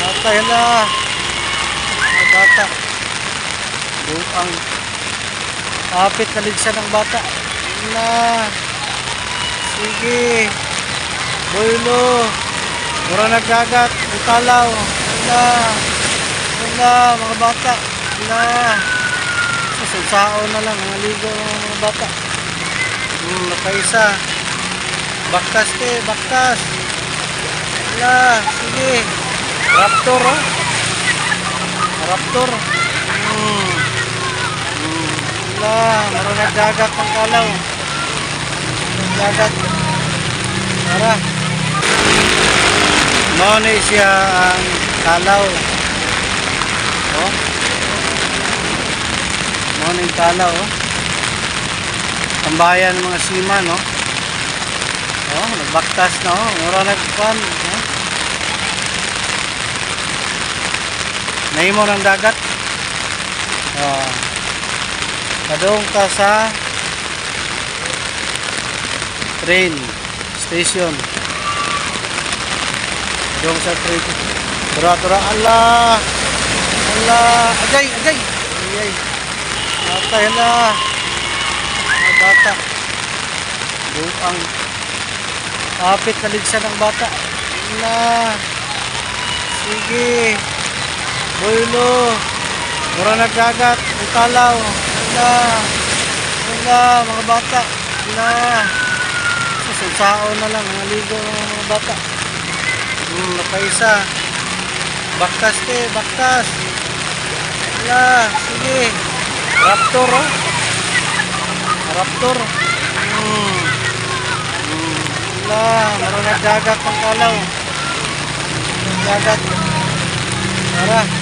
Tayo na. Ang bata. Buang. Kapit na ligsan ng bata. Na. Sige. Boylo. Mura nagdagat. Ang talaw. Na. Na, mga bata. Na. Susunsao na lang. Mga ligo mga bata. Hmm, nakaisa. Baktas te, baktas. Wala, sige. Raptor, oh. Raptor. Hmm. Hmm. Wala, na dagat ng kalaw. Dagat. Tara. Muna siya ang kalaw. Oh. Muna yung kalaw, oh. Tambayan mga seaman, no? Oh, nagbaktas na, oh. Mura nagpan, oh. Nahimo ng dagat. Oh. Padung ka sa train station. Padung sa train. Tura, tura, Allah. Allah. Agay, agay. Agay. Atay na. Bata. Buang. Kapit na ligsan ng bata. Na. Sige. Boylo. Mura nagdagat. Ang talaw. Wala. Wala. Mga bata. Wala. Susunsao na lang. Mga ligo mga bata. Hmm, nakaisa. Baktas te. Baktas. Wala. Sige. Raptor oh. Raptor. Hmm. Hmm. Wala. Mura nagdagat ng kalaw. Dagat. Tara.